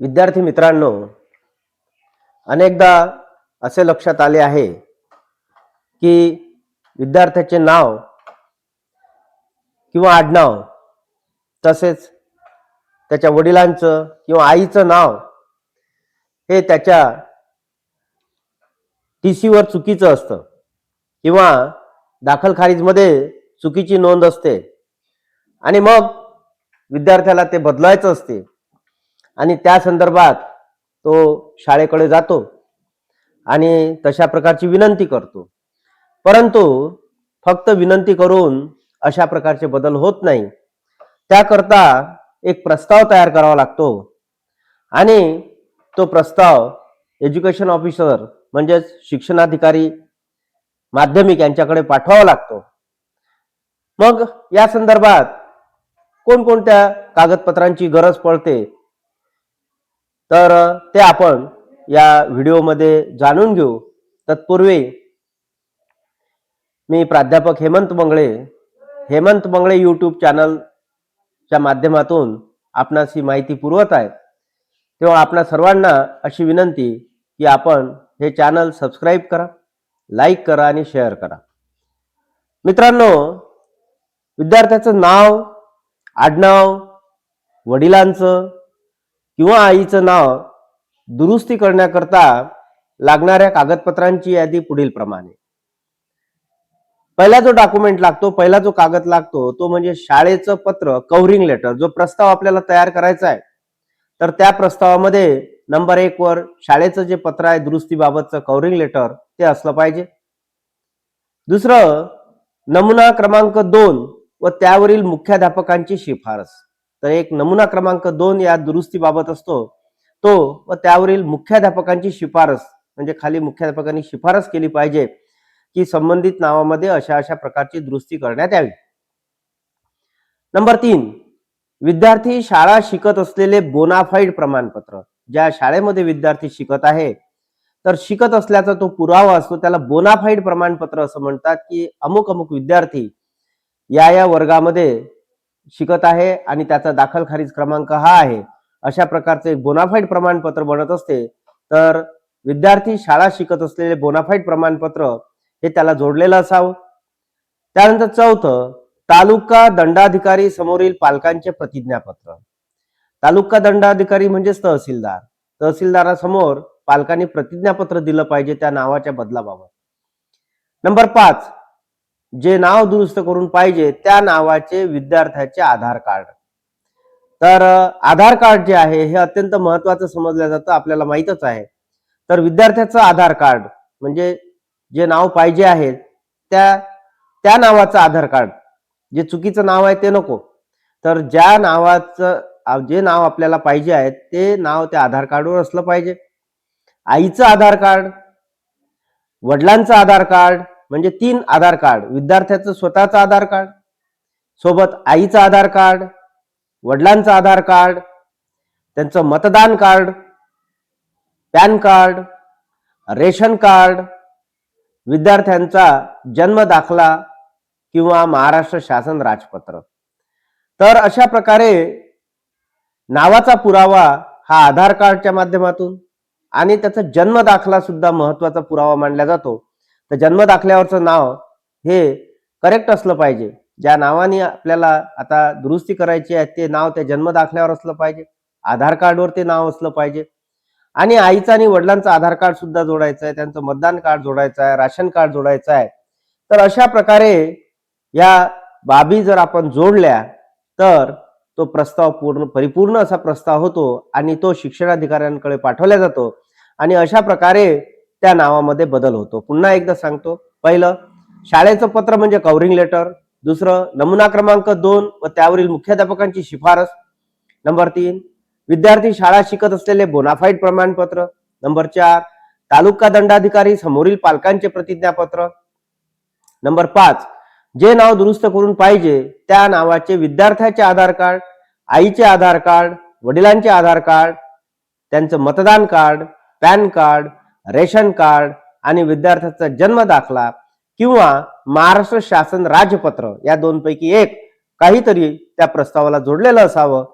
विद्यार्थी मित्रांनो अनेकदा असे लक्षात आले आहे की विद्यार्थ्याचे नाव किंवा आडनाव तसेच त्याच्या वडिलांचं किंवा आईचं नाव हे त्याच्या टी सीवर चुकीचं असतं किंवा दाखल खारीजमध्ये चुकीची नोंद असते. आणि मग विद्यार्थ्याला ते बदलायचं असते. आणि त्या संदर्भात तो शाळेकडे जातो आणि तशा प्रकारची विनंती करतो. परंतु फक्त विनंती करून अशा प्रकारचे बदल होत नाही. त्याकरता एक प्रस्ताव तयार करावा लागतो आणि तो प्रस्ताव एज्युकेशन ऑफिसर म्हणजेच शिक्षणाधिकारी माध्यमिक यांच्याकडे पाठवावा लागतो. मग या संदर्भात कोणकोणत्या कागदपत्रांची गरज पडते तर ते आपण या व्हिडिओमध्ये जाणून घेऊ. तत्पूर्वी मी प्राध्यापक हेमंत मंगळे हेमंत मंगळे यूट्यूब चॅनलच्या माध्यमातून आपणास ही माहिती पुरवत आहे तेव्हा आपणा सर्वांना अशी विनंती की आपण हे चॅनल सबस्क्राईब करा लाईक करा आणि शेअर करा. मित्रांनो विद्यार्थ्याचं नाव आडनाव वडिलांचं किंवा आईचं नाव दुरुस्ती करण्याकरता लागणाऱ्या कागदपत्रांची यादी पुढील प्रमाणे. पहिला जो डॉक्युमेंट लागतो पहिला जो कागद लागतो तो म्हणजे शाळेचं पत्र कव्हरिंग लेटर जो प्रस्ताव आपल्याला तयार करायचा आहे. तर त्या प्रस्तावामध्ये नंबर एक वर शाळेचं जे पत्र आहे दुरुस्तीबाबतचं कव्हरिंग लेटर ते असलं पाहिजे. दुसरं नमुना क्रमांक दोन व त्यावरील मुख्याध्यापकांची शिफारस. तर एक नमुना क्रमांक दोन या दुरुस्तीबाबत असतो. तो व त्यावरील मुख्याध्यापकांची शिफारस म्हणजे खाली मुख्याध्यापकांनी शिफारस केली पाहिजे की संबंधित नावामध्ये अशा अशा प्रकारची दुरुस्ती करण्यात यावी. नंबर तीन विद्यार्थी शाळा शिकत असलेले बोनाफाईड प्रमाणपत्र. ज्या शाळेमध्ये विद्यार्थी शिकत आहे तर शिकत असल्याचा तो पुरावा असतो त्याला बोनाफाईड प्रमाणपत्र असं म्हणतात की अमुक अमुक विद्यार्थी या या वर्गामध्ये शिकत आहे आणि त्याचा दाखल खारीज क्रमांक हा आहे. अशा प्रकारचे एक बोनाफाईड प्रमाणपत्र बनत असते. तर विद्यार्थी शाळा शिकत असलेले बोनाफाईड प्रमाणपत्र हे त्याला जोडलेलं असावं. त्यानंतर चौथं तालुका दंडाधिकारी समोरील पालकांचे प्रतिज्ञापत्र. तालुका दंडाधिकारी म्हणजेच तहसीलदार. तहसीलदारासमोर पालकांनी प्रतिज्ञापत्र दिलं पाहिजे त्या नावाच्या बदलाबाबत. नंबर पाच जे नाव दुरुस्त करून पाहिजे त्या नावाचे विद्यार्थ्याचे आधार कार्ड. तर आधार कार्ड जे आहे हे अत्यंत महत्वाचं समजलं जातं आपल्याला माहीतच आहे. तर विद्यार्थ्याचं आधार कार्ड म्हणजे जे नाव पाहिजे आहे त्या त्या नावाचं आधार कार्ड. जे चुकीचं नाव आहे ते नको. तर ज्या नावाचं जे नाव आपल्याला पाहिजे आहे ते नाव त्या आधार कार्डवर असलं पाहिजे. आईचं आधार कार्ड वडिलांचं आधार कार्ड म्हणजे तीन आधार कार्ड. विद्यार्थ्याचं स्वतःचं आधार कार्ड सोबत आईचं आधार कार्ड वडिलांचं आधार कार्ड त्यांचं मतदान card PAN card ration card विद्यार्थ्यांचा जन्म दाखला किंवा महाराष्ट्र शासन राजपत्र. तर अशा प्रकारे नावाचा पुरावा हा आधार कार्डच्या माध्यमातून आणि त्याचा जन्म दाखला सुद्धा महत्त्वाचा पुरावा मानला जातो. तर जन्म दाखल्यावरचं नाव हे करेक्ट असलं पाहिजे. ज्या नावाने आपल्याला आता दुरुस्ती करायची आहे ते नाव त्या जन्म दाखल्यावर असलं पाहिजे. आधार कार्डवर ते नाव असलं पाहिजे. आणि आईचा आणि वडिलांचं आधार कार्ड सुद्धा जोडायचं आहे त्यांचं मतदान कार्ड जोडायचं आहे राशन कार्ड जोडायचं आहे. तर अशा प्रकारे या बाबी जर आपण जोडल्या तर तो प्रस्ताव पूर्ण परिपूर्ण असा प्रस्ताव होतो आणि तो शिक्षणाधिकाऱ्यांकडे पाठवला जातो. आणि अशा प्रकारे त्या नावामध्ये बदल होतो. पुन्हा एकदा सांगतो. पहिलं शाळेचं पत्र म्हणजे कव्हरिंग लेटर दुसरं नमुना क्रमांक दोन व त्यावरील मुख्याध्यापकांची शिफारस. नंबर तीन विद्यार्थी शाळा शिकत असलेले बोनाफाईड प्रमाणपत्र. नंबर चार तालुका दंडाधिकारी समोरील पालकांचे प्रतिज्ञापत्र. नंबर पाच जे नाव दुरुस्त करून पाहिजे त्या नावाचे विद्यार्थ्याचे आधार कार्ड आईचे आधार कार्ड वडिलांचे आधार कार्ड त्यांचं मतदान card PAN card ration card आणि विद्यार्थ्याचा जन्म दाखला किंवा महाराष्ट्र शासन राजपत्र या दोनपैकी एक काहीतरी त्या प्रस्तावाला जोडलेलं असावं.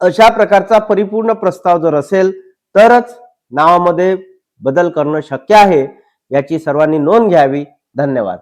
अशा प्रकारचा परिपूर्ण प्रस्ताव जर असेल तरच नावामध्ये बदल करणं शक्य आहे याची सर्वांनी नोंद घ्यावी. धन्यवाद.